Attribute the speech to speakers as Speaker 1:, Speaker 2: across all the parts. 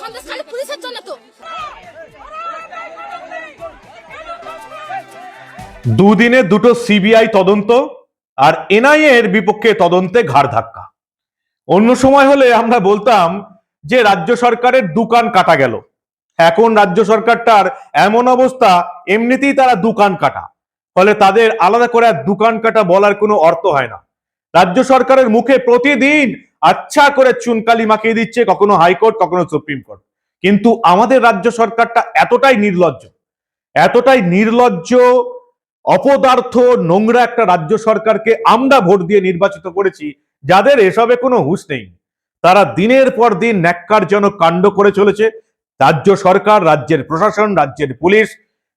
Speaker 1: সন্দেশ খালি পুলিশের জন্য তো
Speaker 2: দুদিনে দুটো সিবিআই তদন্ত আর এনআইএ এর বিপক্ষে তদন্তে ঘাড় ধাক্কা। অন্য সময় হলে আমরা বলতাম যে রাজ্য সরকারের দোকান কাটা গেল। এখন রাজ্য সরকারটার এমন অবস্থা, এমনিতেই তারা দোকান কাটা। ফলে তাদের আলাদা করে দোকান কাটা বলার কোনো অর্থ হয় না। রাজ্য সরকারের মুখে প্রতিদিন আচ্ছা করে চুনকালি মাখিয়ে দিচ্ছে কখনো হাইকোর্ট, কখনো সুপ্রিম কোর্ট। কিন্তু আমাদের রাজ্য সরকারটা এতটাই নির্লজ্জ এতটাই নির্লজ্জ, অপদার্থ, নোংরা একটা রাজ্য সরকারকে আমরা ভোট দিয়ে নির্বাচিত করেছি, যাদের এসবে কোনো হুঁশ নেই। তারা দিনের পর দিন ন্যাক্কারজনক কাণ্ড করে চলেছে। রাজ্য সরকার, রাজ্যের প্রশাসন, রাজ্যের পুলিশ,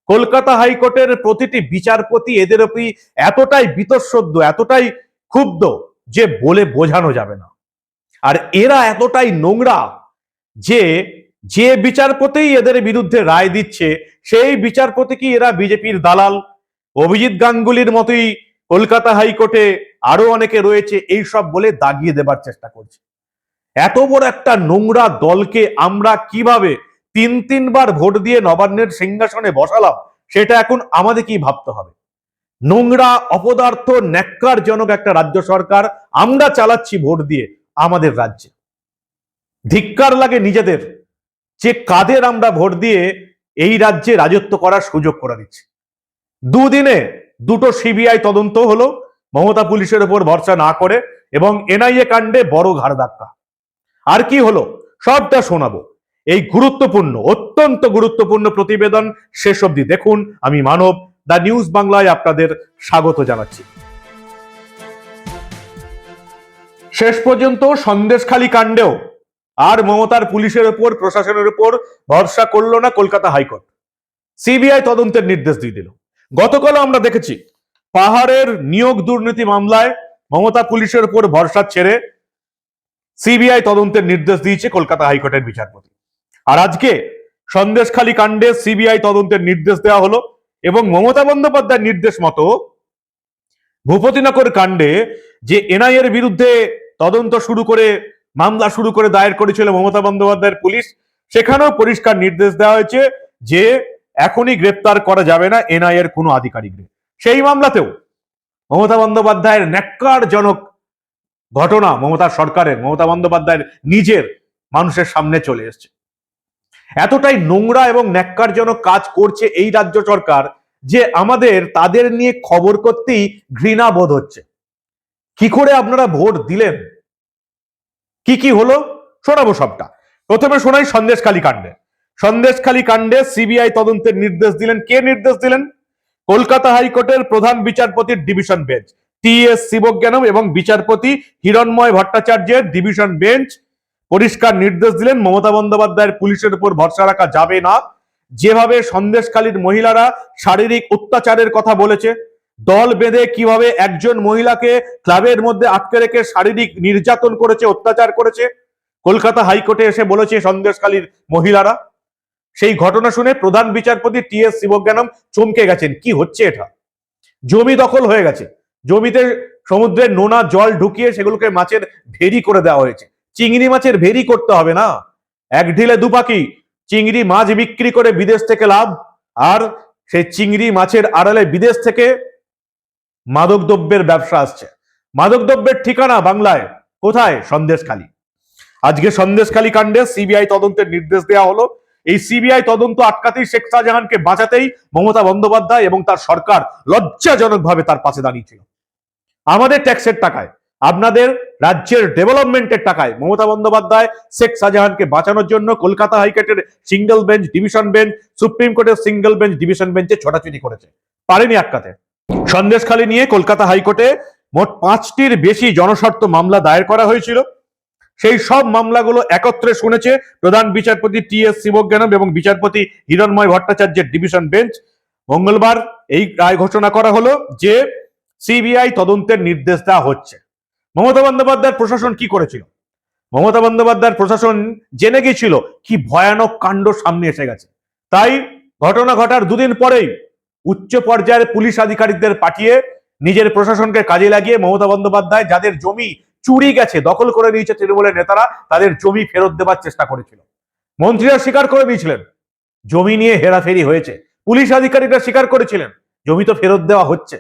Speaker 2: কলকাতা হাইকোর্টের প্রতিটি বিচারপতি এদের এতটাই বিতঃসদ্য, এতটাই ক্ষুব্ধ যে বলে বোঝানো যাবে না। আর এরা এতটাই নোংরা যে যে বিচারপতি এদের বিরুদ্ধে রায় দিচ্ছে, সেই বিচারপতি কি এরা বিজেপির দালাল? অভিজিৎ গাঙ্গুলির মতোই কলকাতা হাইকোর্টে আরও অনেকে রয়েছে, এই সব বলে দাগিয়ে দেবার চেষ্টা করছে। এত বড় একটা নোংরা দলকে আমরা কীভাবে তিন তিনবার ভোট দিয়ে নবান্নের সিংহাসনে বসালাম, সেটা এখন আমাদেরকেই ভাবতে হবে। নোংরা, অপদার্থ, ন্যাক্কারজনক একটা রাজ্য সরকার আমরা চালাচ্ছি ভোট দিয়ে। আমাদের রাজ্যে। ধিক্কার লাগে নিজেদের যে কাদের আমরা ভোট দিয়ে এই রাজ্যে রাজত্ব করার সুযোগ করে দিচ্ছি। দুদিনে দুটো সিবিআই তদন্ত হলো, মমতা পুলিশের উপর ভরসা না করে এবং এনআইএ কাণ্ডে বড় ঘাড় ধাক্কা। আর কি হলো? সবটা শোনাবো। এই গুরুত্বপূর্ণ, অত্যন্ত গুরুত্বপূর্ণ প্রতিবেদন শেষ অবধি দেখুন। আমি মানব, দ্য নিউজ বাংলায় আপনাদের স্বাগত জানাচ্ছি। শেষ পর্যন্ত সন্দেশখালী কাণ্ডেও আর মমতার পুলিশের উপর প্রশাসনের উপর ভরসা করল না কলকাতা হাইকোর্ট। সিবিআই তদন্তের নির্দেশ দিয়ে দিল। গতকাল আমরা দেখেছি, পাহাড়ের নিয়োগ দুর্নীতি মামলায় মমতা পুলিশের উপর ভরসা ছেড়ে সিবিআই তদন্তের নির্দেশ দিয়েছে কলকাতা হাইকোর্টের বিচারপতি। আর আজকে সন্দেশখালী কাণ্ডে সিবিআই তদন্তের নির্দেশ দেওয়া হলো এবং মমতা বন্দ্যোপাধ্যায়ের নির্দেশ মতো ভূপতিনগর কাণ্ডে যে এনআই এর বিরুদ্ধে তদন্ত শুরু করে, মামলা শুরু করে দায়ের করেছিল মমতা বন্দ্যোপাধ্যায়ের পুলিশ। সেখানেও পরিষ্কার নির্দেশ দেওয়া হয়েছে যে এখনই গ্রেপ্তার করা যাবে না এনআই এর কোনো আধিকারিকদের সেই মামলাতেও মমতা বন্দ্যোপাধ্যায়ের ন্যাক্কারজনক ঘটনা মমতা সরকারের, মমতা বন্দ্যোপাধ্যায়ের নিজের মানুষের সামনে চলে এসছে। এতটাই নোংরা এবং ন্যাক্কারজনক কাজ করছে এই রাজ্য সরকার যে আমাদের, তাদের নিয়ে খবর করতেই ঘৃণা বোধ হচ্ছে। কি করে আপনারা ভোট দিলেন? কি কি হলো? শোনাবো সবটা। প্রথমে শোনাই সন্দেশখালী কাণ্ডে সন্দেশখালী কাণ্ডে সিবিআই তদন্তের নির্দেশ দিলেন। কে নির্দেশ দিলেন? কলকাতা হাইকোর্টের প্রধান বিচারপতির division bench. T S Sivagnanam এবং বিচারপতি হিরণময় ভট্টাচার্যের ডিভিশন বেঞ্চ। পরিষ্কার নির্দেশ দিলেন, মমতা বন্দ্যোপাধ্যায়ের পুলিশের উপর ভরসা রাখা যাবে না। যেভাবে সন্দেশখালীর মহিলারা শারীরিক অত্যাচারের কথা বলেছে দল বেঁধে কীভাবে একজন মহিলাকে ক্লাবের মধ্যে আটকে রেখে শারীরিক নির্যাতন করেছে, অত্যাচার করেছে? কলকাতা হাইকোর্টে এসে বলেছে সন্দেশকালীর মহিলারা। সেই ঘটনা শুনে প্রধান বিচারপতি টি এস শিবজ্ঞানম চমকে গেছেন। কি হচ্ছে এটা? জমি দখল হয়ে গেছে। জমিতে সমুদ্রের নোনা জল ঢুকিয়ে সেগুলোকে মাছের ভেরি করে দেওয়া হয়েছে। চিংড়ি মাছের ভেরি করতে হবে না। এক ঢিলে দুপাকি চিংড়ি মাছ বিক্রি করে বিদেশ থেকে লাভ। আর সেই চিংড়ি মাছের আড়ালে বিদেশ থেকে মাদক দ্রব্যের ব্যবসা আসছে। মাদক দ্রব্যের ঠিকানা বাংলায় কোথায়? সন্দেশখালী। আজকে সন্দেশখালী কাণ্ডে সিবিআই তদন্তের নির্দেশ দেওয়া হলো। এই সিবিআই তদন্ত আটকাতেই শেখ শাহজাহানকে বাঁচাতেই মমতা বন্দ্যোপাধ্যায় এবং তার সরকার লজ্জাজনকভাবে তার পাশে দাঁড়িয়েছিল আমাদের ট্যাক্সের টাকায়, আপনাদের রাজ্যের ডেভেলপমেন্টের টাকায় মমতা বন্দ্যোপাধ্যায় শেখ শাহজাহানকে বাঁচানোর জন্য কলকাতা হাইকোর্টের single bench division bench, supreme কোর্টের সিঙ্গেল বেঞ্চ ডিভিশন বেঞ্চে ছোটাছুটি করেছে। পারেনি আটকাতে। সন্দেশখালী নিয়ে কলকাতা হাইকোর্টে মোট পাঁচটির বেশি জনস্বার্থ মামলা দায়ের করা হয়েছিল। সেই সব মামলাগুলো একত্রে শুনেছে প্রধান বিচারপতি টি এস শিবজ্ঞানম এবং বিচারপতি হিরণময় ভট্টাচার্যের ডিভিশন বেঞ্চ। মঙ্গলবার এই রায় ঘোষণা করা হলো যে সিবিআই তদন্তের নির্দেশ দেওয়া হচ্ছে। মমতা বন্দ্যোপাধ্যায়ের প্রশাসন কি করেছিল? মমতা বন্দ্যোপাধ্যায়ের প্রশাসন জেনে গেছিল কি ভয়ানক কাণ্ড সামনে এসে গেছে। তাই ঘটনা ঘটার দুদিন পরেই উচ্চ পর্যায়ের পুলিশ আধিকারিকদের পাঠিয়ে নিজের প্রশাসনকে কাজে লাগিয়ে মমতা বন্দ্যোপাধ্যায় যাদের জমি চুরি গেছে, দখল করে নিয়েছে তৃণমূলের নেতারা, তাদের জমি ফেরত দেওয়ার চেষ্টা করেছিল। মন্ত্রীরা স্বীকার করে দিয়েছিলেন, জমি নিয়ে হেরাফেরি হয়েছে। পুলিশ আধিকারিকরা স্বীকার করেছিলেন, জমি তো ফেরত দেওয়া হচ্ছে।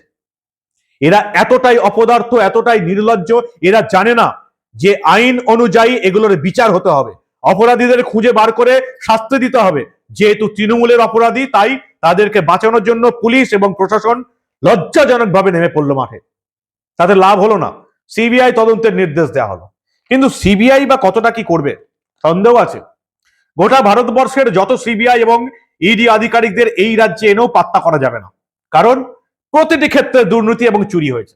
Speaker 2: এরা এতটাই অপদার্থ, এতটাই নির্লজ্জ, এরা জানে না যে আইন অনুযায়ী এগুলোর বিচার হতে হবে। অপরাধীদের খুঁজে বার করে শাস্তি দিতে হবে। যেহেতু তৃণমূলের অপরাধী, তাই তাদেরকে বাঁচানোর জন্য পুলিশ এবং প্রশাসন লজ্জাজনকভাবে নেমে পড়ল মাঠে। তাদের লাভ হলো না। সিবিআই তদন্তের নির্দেশ দেওয়া হলো। কিন্তু সিবিআই বা কতটা কি করবে? সন্দেহ আছে। গোটা ভারতবর্ষের যত সিবিআই এবং ইডি আধিকারিকদের এই রাজ্যে এনেও পাত্তা করা যাবে না। কারণ প্রতিটি ক্ষেত্রে দুর্নীতি এবং চুরি হয়েছে।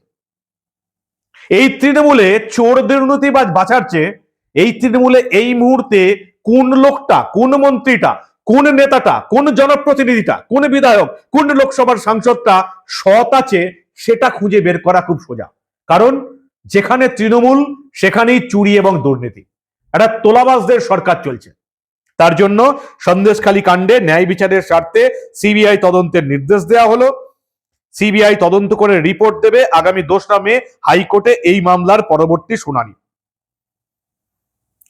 Speaker 2: এই তৃণমূলে চোর দুর্নীতি বাঁচার চেয়ে এই তৃণমূলে এই মুহূর্তে কোন লোকটা, কোন মন্ত্রীটা কোন নেতাটা, কোন জনপ্রতিনিধিটা, কোন বিধায়ক, কোন লোকসভার সাংসদটা সৎ আছে সেটা খুঁজে বের করা খুব সোজা। কারণ যেখানে তৃণমূল, সেখানেই চুরি এবং দুর্নীতি। একটা তোলাবাসদের সরকার চলছে। তার জন্য সন্দেশখালী কাণ্ডে ন্যায় বিচারের স্বার্থে সিবিআই তদন্তের নির্দেশ দেওয়া হলো। সিবিআই তদন্ত করে রিপোর্ট দেবে আগামী দোসরা মে হাইকোর্টে এই মামলার পরবর্তী শুনানি।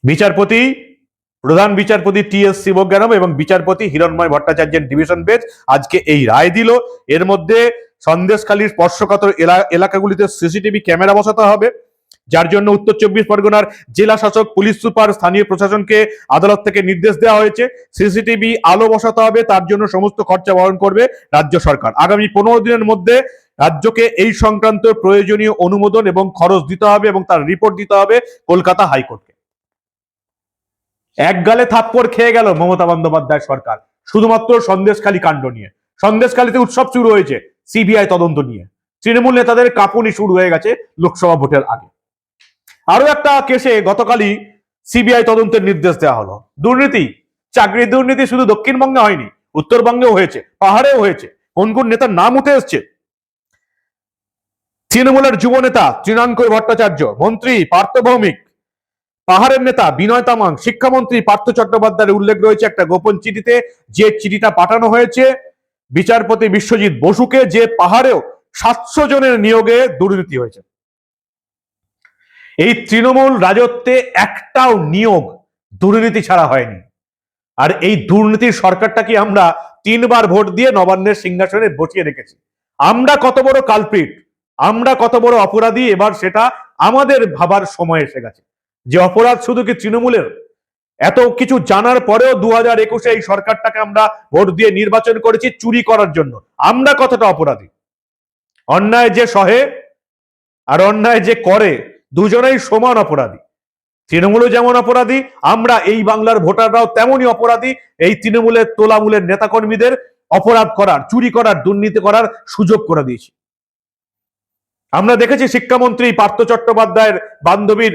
Speaker 2: বিচারপতি প্রধান বিচারপতি টি এস শিবজ্ঞানম এবং বিচারপতি হিরণময় ভট্টাচার্যের ডিভিশন বেঞ্চ আজকে এই রায় দিল। এর মধ্যে সন্দেশখালীর স্পর্শকাতর এলা- এলাকাগুলিতে সিসিটিভি ক্যামেরা বসাতে হবে। যার জন্য উত্তর চব্বিশ পরগনার জেলা শাসক, পুলিশ সুপার, স্থানীয় প্রশাসনকে আদালত থেকে নির্দেশ দেওয়া হয়েছে। সিসিটিভি আলো বসাতে হবে, তার জন্য সমস্ত খরচা বহন করবে রাজ্য সরকার। আগামী পনেরো দিনের মধ্যে রাজ্যকে এই সংক্রান্ত প্রয়োজনীয় অনুমোদন এবং খরচ দিতে হবে এবং তার রিপোর্ট দিতে হবে কলকাতা হাইকোর্টকে। এক গালে থাপ্পড় খেয়ে গেল মমতা বন্দ্যোপাধ্যায় সরকার। শুধুমাত্র সন্দেশখালী কাণ্ড নিয়ে। সন্দেশখালীতে উৎসব শুরু হয়েছে সিবিআই তদন্ত নিয়ে। তৃণমূল নেতাদের কাঁপুনি শুরু হয়ে গেছে লোকসভা ভোটের আগে। আরও একটা কেসে গতকালই সিবিআই তদন্তের নির্দেশ দেওয়া হলো। দুর্নীতি। চাকরি দুর্নীতি শুধু দক্ষিণবঙ্গে হয়নি, উত্তরবঙ্গেও হয়েছে, পাহাড়েও হয়েছে। কোন কোন নেতার নাম উঠে এসছে? তৃণমূলের যুব নেতা, তৃণাঙ্কর ভট্টাচার্য, মন্ত্রী পার্থ ভৌমিক পাহাড়ের নেতা বিনয় তামাং, শিক্ষামন্ত্রী পার্থ চট্টোপাধ্যায়ের উল্লেখ রয়েছে একটা গোপন চিঠিতে, যে চিঠিটা পাঠানো হয়েছে বিচারপতি বিশ্বজিৎ বসুকে, যে পাহাড়েও সাতশো জনের নিয়োগে দুর্নীতি হয়েছে। এই তৃণমূল রাজত্বে একটাও নিয়োগ দুর্নীতি ছাড়া হয়নি। আর এই দুর্নীতির সরকারটাকে আমরা তিনবার ভোট দিয়ে নবান্নের সিংহাসনে বসিয়ে রেখেছি? আমরা কত বড় কালপ্রিট, আমরা কত বড় অপরাধী, এবার সেটা আমাদের ভাবার সময় এসে গেছে। যে অপরাধ শুধু কি তৃণমূলের? এত কিছু জানার পরেও দু হাজার একুশে এই সরকারটাকে আমরা ভোট দিয়ে নির্বাচন করেছি চুরি করার জন্য। আমরা কতটা অপরাধী? অন্যায় যে সহে আর অন্যায় যে করে, দুজনেই সমান অপরাধী। তৃণমূলও যেমন অপরাধী, আমরা এই বাংলার ভোটাররাও তেমনই অপরাধী। এই তৃণমূলের তোলামূলের নেতাকর্মীদের অপরাধ করার, চুরি করার, দুর্নীতি করার সুযোগ করে দিয়েছি। আমরা দেখেছি শিক্ষামন্ত্রী পার্থ চট্টোপাধ্যায়ের বান্ধবীর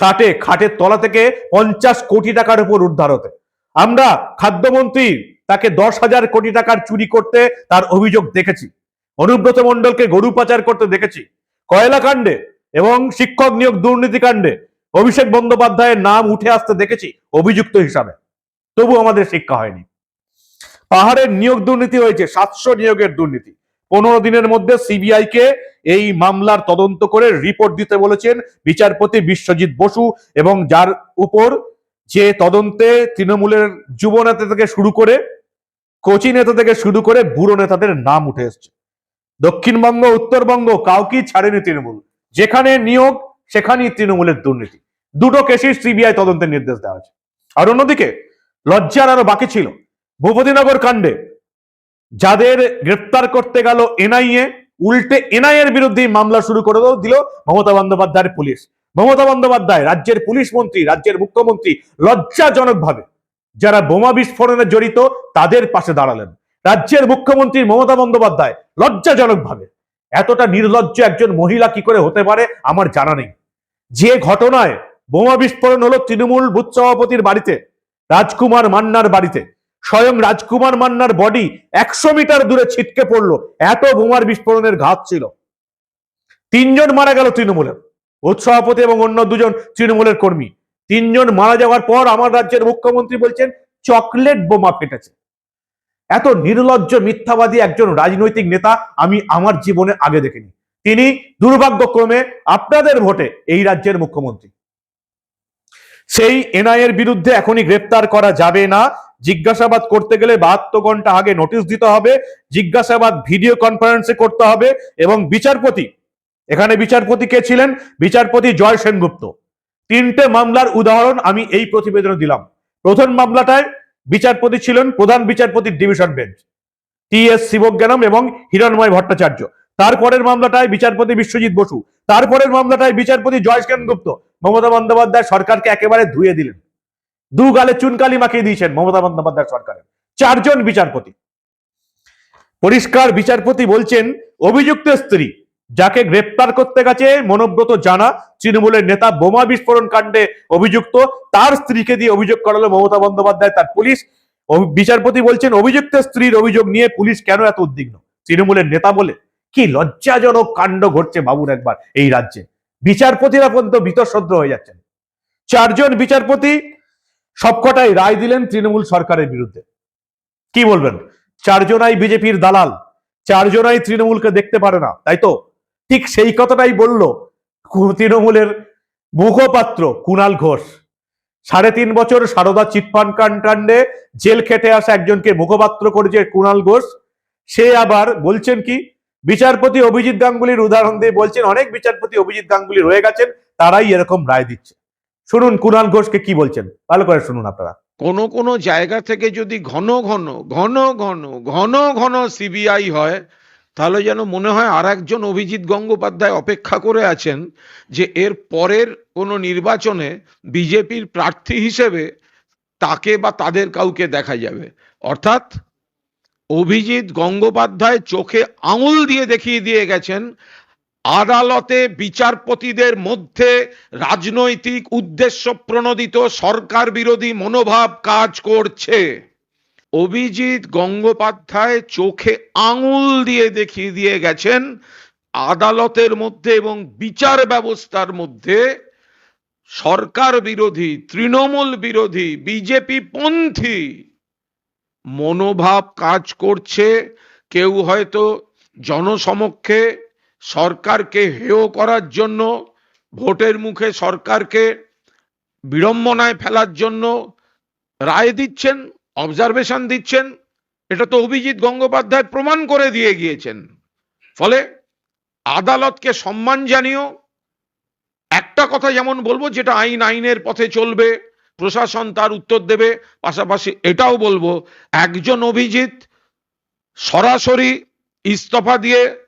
Speaker 2: ফ্ল্যাটে খাটের তলা থেকে পঞ্চাশ কোটি টাকার উপর উদ্ধার হতে। আমরা খাদ্যমন্ত্রী, তাকে দশ হাজার কোটি টাকার চুরি করতে তার অভিযোগ দেখেছি। অনুব্রত মণ্ডলকে গরু পাচার করতে দেখেছি। কয়লা কাণ্ডে এবং শিক্ষক নিয়োগ দুর্নীতি কাণ্ডে অভিষেক বন্দ্যোপাধ্যায়ের নাম উঠে আসতে দেখেছি অভিযুক্ত হিসাবে। তবু আমাদের শিক্ষা হয়নি। পাহাড়ের নিয়োগ দুর্নীতি হয়েছে, সাতশো নিয়োগের দুর্নীতি। পনেরো দিনের মধ্যে সিবিআই কে এই মামলার তদন্ত করে রিপোর্ট দিতে বলেছেন বিচারপতি বিশ্বজিৎ বসু এবং যার উপর যে তদন্তে তৃণমূলের যুব নেতা থেকে শুরু করে কোচি নেতা থেকে শুরু করে বুড়ো নেতাদের নাম উঠে এসছে। দক্ষিণবঙ্গ, উত্তরবঙ্গ কাউকেই ছাড়েনি তৃণমূল। যেখানে নিয়োগ, সেখানেই তৃণমূলের দুর্নীতি। দুটো কেসেই সিবিআই তদন্তের নির্দেশ দেওয়া হয়েছে। আর অন্যদিকে লজ্জার আরও বাকি ছিল। ভূপতিনগর কাণ্ডে যাদের গ্রেপ্তার করতে গেল এনআইএ, উল্টে এনআইএর বিরুদ্ধে মামলা শুরু করে দিল মমতা বন্দ্যোপাধ্যায়ের পুলিশ। মমতা বন্দ্যোপাধ্যায়, রাজ্যের পুলিশ মন্ত্রী, রাজ্যের মুখ্যমন্ত্রী লজ্জাজনক ভাবে যারা বোমা বিস্ফোরণে জড়িত, তাদের পাশে দাঁড়ালেন। রাজ্যের মুখ্যমন্ত্রী মমতা বন্দ্যোপাধ্যায় লজ্জাজনক ভাবে এতটা নির্লজ্জ একজন মহিলা কি করে হতে পারে আমার জানা নেই। যে ঘটনায় বোমা বিস্ফোরণ হলো তৃণমূল বুথ সভাপতির বাড়িতে, রাজকুমার মান্নার বাড়িতে স্বয়ং রাজকুমার মান্নার বডি একশো মিটার দূরে ছিটকে পড়ল। এত বোমার বিস্ফোরণের ঘাত ছিল। তিনজন মারা গেল তৃণমূলের। সভাপতি এবং অন্য দুজন তৃণমূলের কর্মী। তিনজন মারা যাওয়ার পর আমার রাজ্যের মুখ্যমন্ত্রী বলছেন, চকলেট বোমা ফেটেছে। এত নির্লজ্জ, মিথ্যাবাদী একজন রাজনৈতিক নেতা আমি আমার জীবনে আগে দেখিনি। তিনি দুর্ভাগ্যক্রমে আপনাদের ভোটে এই রাজ্যের মুখ্যমন্ত্রী। সেই এনআইএর বিরুদ্ধে এখনই গ্রেপ্তার করা যাবে না। জিজ্ঞাসাবাদ করতে গেলে বাহাত্তর ঘণ্টা আগে নোটিশ দিতে হবে, জিজ্ঞাসাবাদ ভিডিও কনফারেন্সে করতে হবে এবং বিচারপতি, এখানে বিচারপতি কে ছিলেন? বিচারপতি জয় সেনগুপ্ত। তিনটে মামলার উদাহরণ আমি এই প্রতিবেদনে দিলাম। প্রথম মামলাটায় বিচারপতি ছিলেন প্রধান বিচারপতির division bench T S Sivagnanam এবং হিরণময় ভট্টাচার্য। তারপরের মামলাটায় বিচারপতি বিশ্বজিৎ বসু, তারপরের মামলাটায় বিচারপতি জয় সেনগুপ্ত। মমতা বন্দ্যোপাধ্যায় সরকারকে একেবারে ধুয়ে দিলেন। দু গালে চুনকালি মাখিয়ে দিয়েছেন মমতা বন্দ্যোপাধ্যায় সরকারের। চারজন বিচারপতি। পরিষ্কার বিচারপতি বলছেন, অভিযুক্ত স্ত্রী যাকে গ্রেপ্তার করতে গেছে মনোব্রত জানা, তৃণমূলের নেতা বোমা বিস্ফোরণ কাণ্ডে অভিযুক্ত, তার স্ত্রীকে দিয়ে অভিযোগ করালো মমতা বন্দ্যোপাধ্যায়, তার পুলিশ। বিচারপতি বলছেন, অভিযুক্ত স্ত্রীর অভিযোগ নিয়ে পুলিশ কেন এত উদ্বিগ্ন? তৃণমূলের নেতা বলে, কি লজ্জাজনক কাণ্ড ঘটছে বাবুর একবার এই রাজ্যে। বিচারপতিরা পর্যন্ত বিতঃসদ্র হয়ে যাচ্ছেন। চারজন বিচারপতি সবকটাই রায় দিলেন তৃণমূল সরকারের বিরুদ্ধে। কি বলবেন? চারজনাই বিজেপির দালাল, চারজনাই তৃণমূলকে দেখতে পারে না, তাই তো? ঠিক সেই কথাটাই বলল তৃণমূলের মুখপাত্র কুণাল ঘোষ। সাড়ে তিন বছর সারদা চিটফান্ড কাণ্ডে জেল খেটে আসা একজনকে মুখপাত্র করেছে কুণাল ঘোষ। সে আবার বলছেন কি, বিচারপতি অভিজিৎ গাঙ্গুলির উদাহরণ দিয়ে বলছেন, অনেক বিচারপতি অভিজিৎ গাঙ্গুলি রয়ে গেছেন, তারাই এরকম রায় দিচ্ছে। শুনুন কুণাল ঘোষকে কি বলছেন? ভালো করে শুনুন আপনারা।
Speaker 3: কোনো কোনো জায়গা থেকে যদি ঘন ঘন ঘন ঘন ঘন ঘন সিবিআই হয়, তাহলে যেন মনে হয় আর একজন অভিজিৎ গঙ্গোপাধ্যায় অপেক্ষা করে আছেন যে এর পরের কোনো নির্বাচনে বিজেপির প্রার্থী হিসেবে তাকে বা তাদের কাউকে দেখা যাবে। অর্থাৎ অভিজিৎ গঙ্গোপাধ্যায় চোখে আঙুল দিয়ে দেখিয়ে দিয়ে গেছেন আদালতে বিচারপতিদের মধ্যে রাজনৈতিক উদ্দেশ্য প্রণোদিত সরকার বিরোধী মনোভাব কাজ করছে। অভিজিৎ গঙ্গোপাধ্যায় চোখে আঙুল দিয়ে দেখিয়ে দিয়ে গেছেন, আদালতের মধ্যে এবং বিচার ব্যবস্থার মধ্যে সরকার বিরোধী, তৃণমূল বিরোধী, বিজেপি পন্থী মনোভাব কাজ করছে। কেউ হয়তো জনসমক্ষে সরকারকে হেয় করার জন্য, ভোটের মুখে সরকারকে বিড়ম্বনায় ফেলার জন্য রায় দিচ্ছেন অবজারভেশন দিচ্ছেন। এটা তো অভিজিৎ গঙ্গোপাধ্যায় প্রমাণ করে দিয়ে গিয়েছেন। ফলে আদালতকে সম্মান জানিও একটা কথা যেমন বলব, যেটা আইন আইনের পথে চলবে, প্রশাসন তার উত্তর দেবে, পাশাপাশি এটাও বলব, একজন অভিজিৎ সরাসরি ইস্তফা দিয়ে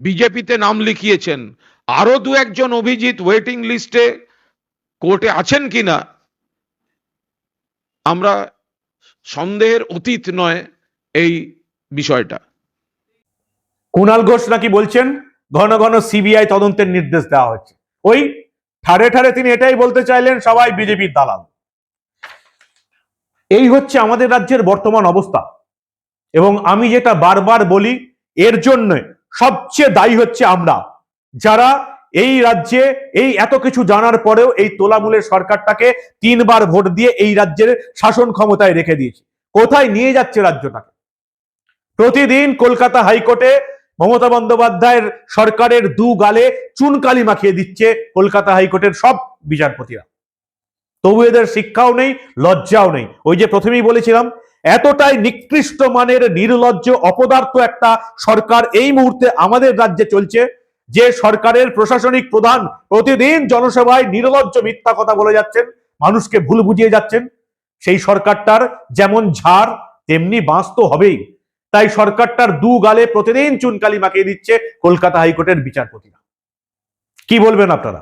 Speaker 3: বিজেপিতে নাম লিখিয়েছেন। আরও দু একজন অভিজিৎ ওয়েটিং লিস্টে কোর্টে আছেন কিনা, আমরা সন্দেহের অতীত নয় এই বিষয়টা।
Speaker 2: কুণাল ঘোষ নাকি বলছেন, ঘন ঘন সিবিআই তদন্তের নির্দেশ দেওয়া হচ্ছে ওই ঠারে ঠারে তিনি এটাই বলতে চাইলেন, সবাই বিজেপির দালাল। এই হচ্ছে আমাদের রাজ্যের বর্তমান অবস্থা। এবং আমি যেটা বারবার বলি, এর জন্য সবচেয়ে দায়ী হচ্ছে আমরা। যারা এই রাজ্যে এই এত কিছু জানার পরেও এই তোলামূলের সরকারটাকে তিনবার ভোট দিয়ে এই রাজ্যের শাসন ক্ষমতায় রেখে দিয়েছে। কোথায় নিয়ে যাচ্ছে রাজ্যটাকে? প্রতিদিন কলকাতা হাইকোর্টে মমতা বন্দ্যোপাধ্যায়ের সরকারের দু গালে চুনকালি মাখিয়ে দিচ্ছে কলকাতা হাইকোর্টের সব বিচারপতিরা। তবু এদের শিক্ষাও নেই, লজ্জাও নেই। ওই যে প্রথমেই বলেছিলাম এতটাই নিকৃষ্ট মানের নির্লজ্জ অপদার্থ একটা সরকার এই মুহূর্তে আমাদের রাজ্যে চলছে, যে সরকারের প্রশাসনিক প্রধান প্রতিদিন জনসভায় নির্লজ্জ মিথ্যা কথা বলে যাচ্ছেন, মানুষকে ভুল বুঝিয়ে যাচ্ছেন, সেই সরকারটার যেমন ঝাড়, তেমনি বাঁশ তো হবেই। তাই সরকারটার দু গালে প্রতিদিন চুনকালি মাখিয়ে দিচ্ছে কলকাতা হাইকোর্টের বিচারপতিরা। কি বলবেন আপনারা?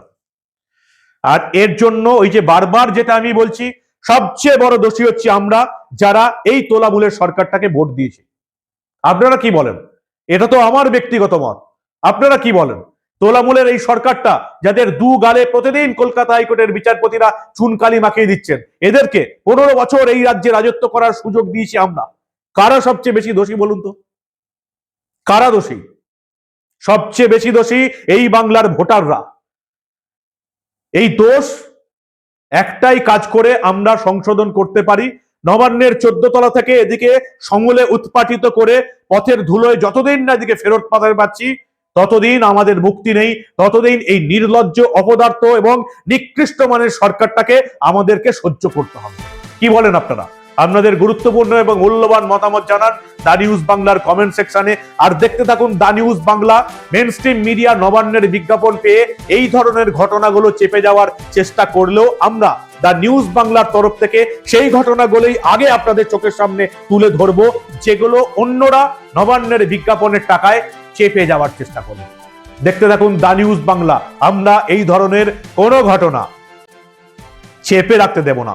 Speaker 2: আর এর জন্য ওই যে বারবার যেটা আমি বলছি সবচেয়ে বড় দোষী হচ্ছে আমরা যারা এই তোলামূলের সরকারটাকে ভোট দিয়েছি। আপনারা কি বলেন? এটা তো আমার ব্যক্তিগত মত। আপনারা কি বলেন? তোলামূলের এই সরকারটা যাদের দু গালে প্রতিদিন কলকাতা হাইকোর্টের বিচারপতিরা চুনকালি মাখিয়ে দিচ্ছেন, এদেরকে পনেরো বছর এই রাজ্যে রাজত্ব করার সুযোগ দিয়েছি আমরা। কারা সবচেয়ে বেশি দোষী বলুন তো? কারা দোষী? সবচেয়ে বেশি দোষী এই বাংলার ভোটাররা। এই দোষ একটাই কাজ করে আমরা সংশোধন করতে পারি। নবান্নের চোদ্দ তলা থেকে এদিকে সমলে উৎপাটিত করে পথের ধুলোয় যতদিন না এদিকে ফেরত পাতায় পাচ্ছি ততদিন আমাদের মুক্তি নেই। ততদিন এই নির্লজ্জ অপদার্থ এবং নিকৃষ্ট মানের সরকারটাকে আমাদেরকে সহ্য করতে হবে। কি বলেন আপনারা? আপনাদের গুরুত্বপূর্ণ এবং মূল্যবান মতামত জানান দা নিউজ বাংলার কমেন্ট সেকশনে। আর দেখতে থাকুন the news Bangla main stream media নবান্নের বিজ্ঞাপন পেয়ে এই ধরনের ঘটনাগুলো চেপে যাওয়ার চেষ্টা করলেও আমরা দা নিউজ বাংলার তরফ থেকে সেই ঘটনাগুলোই আগে আপনাদের চোখের সামনে তুলে ধরবো, যেগুলো অন্যরা নবান্নের বিজ্ঞাপনের টাকায় চেপে যাওয়ার চেষ্টা করবে। দেখতে থাকুন দা নিউজ বাংলা, আমরা এই ধরনের কোনো ঘটনা চেপে রাখতে দেব না।